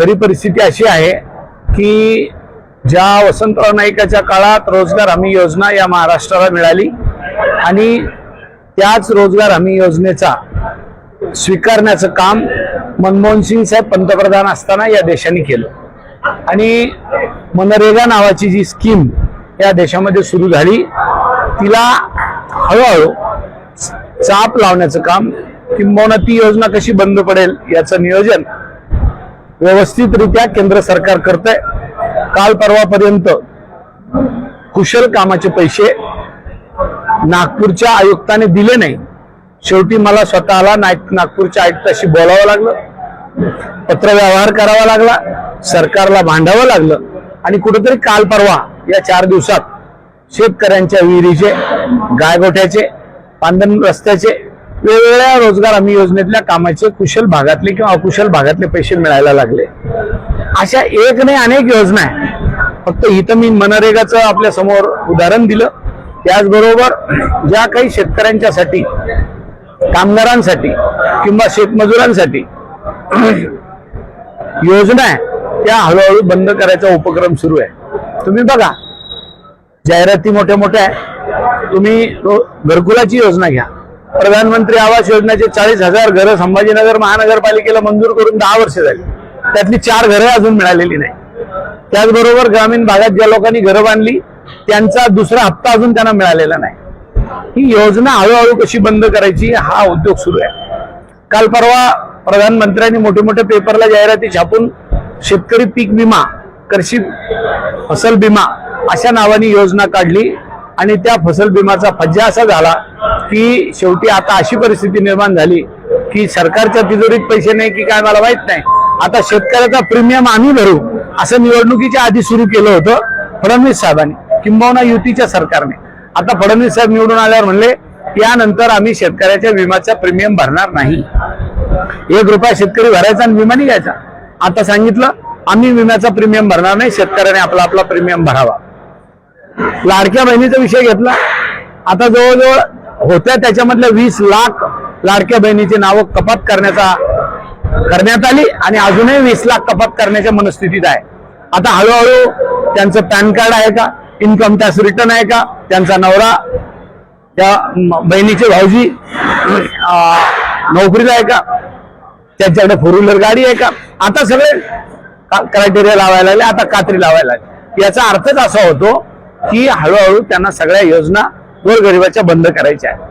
खरी परिस्थिती अशी आहे की ज्या वसंतराव नाईकाच्या काळात रोजगार हमी योजना या महाराष्ट्राला मिळाली आणि त्याच रोजगार हमी योजनेचा स्वीकारण्याचं काम मनमोहन सिंग साहेब पंतप्रधान असताना या देशाने केलं. आणि मनरेगा नावाची जी स्कीम या देशामध्ये सुरू झाली तिला हळूहळू चाप लावण्याचं काम किंबहुना ती योजना कशी बंद पडेल याचं नियोजन व्यवस्थितरित्या केंद्र सरकार करतंय. काल परवापर्यंत कुशल कामाचे पैसे नागपूरच्या आयुक्ताने दिले नाही. शेवटी मला स्वतःला नागपूरच्या आयुक्ताशी बोलावं लागलं. पत्रव्यवहार करावा लागला. सरकारला भांडावं लागलं. आणि कुठेतरी काल परवा या चार दिवसात शेतकऱ्यांच्या विहिरीचे गायगोठ्याचे पांदन रस्त्याचे वेगवेगळ्या रोजगार हमी योजनेतल्या कामाचे कुशल भागातले किंवा अकुशल भागातले पैसे मिळायला लागले. अशा एक नाही अनेक योजना आहे. फक्त इथं मी मनरेगाचं आपल्यासमोर उदाहरण दिलं. त्याचबरोबर ज्या काही शेतकऱ्यांच्यासाठी कामगारांसाठी किंवा शेतमजुरांसाठी योजना आहे त्या हळूहळू बंद करायचा उपक्रम सुरू आहे. तुम्ही बघा जाहिराती मोठ्या मोठ्या आहे. तुम्ही घरकुलाची योजना घ्या. प्रधानमंत्री आवास योजनेचे चाळीस हजार घरं संभाजीनगर महानगरपालिकेला मंजूर करून दहा वर्ष झाली. त्यातली चार घरं अजून मिळालेली नाही. त्याचबरोबर ग्रामीण भागात ज्या लोकांनी घरं बांधली त्यांचा दुसरा हप्ता अजून त्यांना मिळालेला नाही. ही योजना हळूहळू कशी बंद करायची हा उद्योग सुरू आहे. काल परवा प्रधानमंत्र्यांनी मोठे मोठे पेपरला जाहिराती छापून शेतकरी पीक विमा कृषी फसल विमा अशा नावाने योजना काढली आणि त्या फसल विमाचा फज्जा असा झाला की शेवटी आता अशी परिस्थिती निर्माण झाली की सरकारच्या तिजोरीत पैसे नाही की काय मला माहीत नाही. आता शेतकऱ्याचा प्रीमियम आम्ही भरू असं निवडणुकीच्या आधी सुरू केलं होतं फडणवीस साहेबांनी किंबहुना युतीच्या सरकारने. आता फडणवीस साहेब निवडून आल्यावर म्हणले यानंतर आम्ही शेतकऱ्याच्या विम्याचा प्रीमियम भरणार नाही. एक रुपया शेतकरी भरायचा आणि विमा निघायचा. आता सांगितलं आम्ही विम्याचा प्रीमियम भरणार नाही शेतकऱ्याने आपला आपला प्रीमियम भरावा. लाडक्या बहिणीचा विषय घेतला. आता जवळजवळ होत्या. त्याच्यामधल्या वीस लाख लाडक्या बहिणीची नावं कपात करण्याचा करण्यात आली आणि अजूनही वीस लाख कपात करण्याच्या मनस्थितीत आहे. आता हळूहळू त्यांचं पॅन कार्ड आहे का? इन्कम टॅक्स रिटर्न आहे का? त्यांचा नवरा त्या बहिणीचे भाऊजी नोकरीला आहे का? त्यांच्याकडे फोर व्हीलर गाडी आहे का? आता सगळे क्रायटेरिया लावायला लागले आता कात्री लावायला लागले. याचा अर्थच असा होतो की हळूहळू त्यांना सगळ्या योजना गोरगरिबाच्या बंद करायच्या आहेत.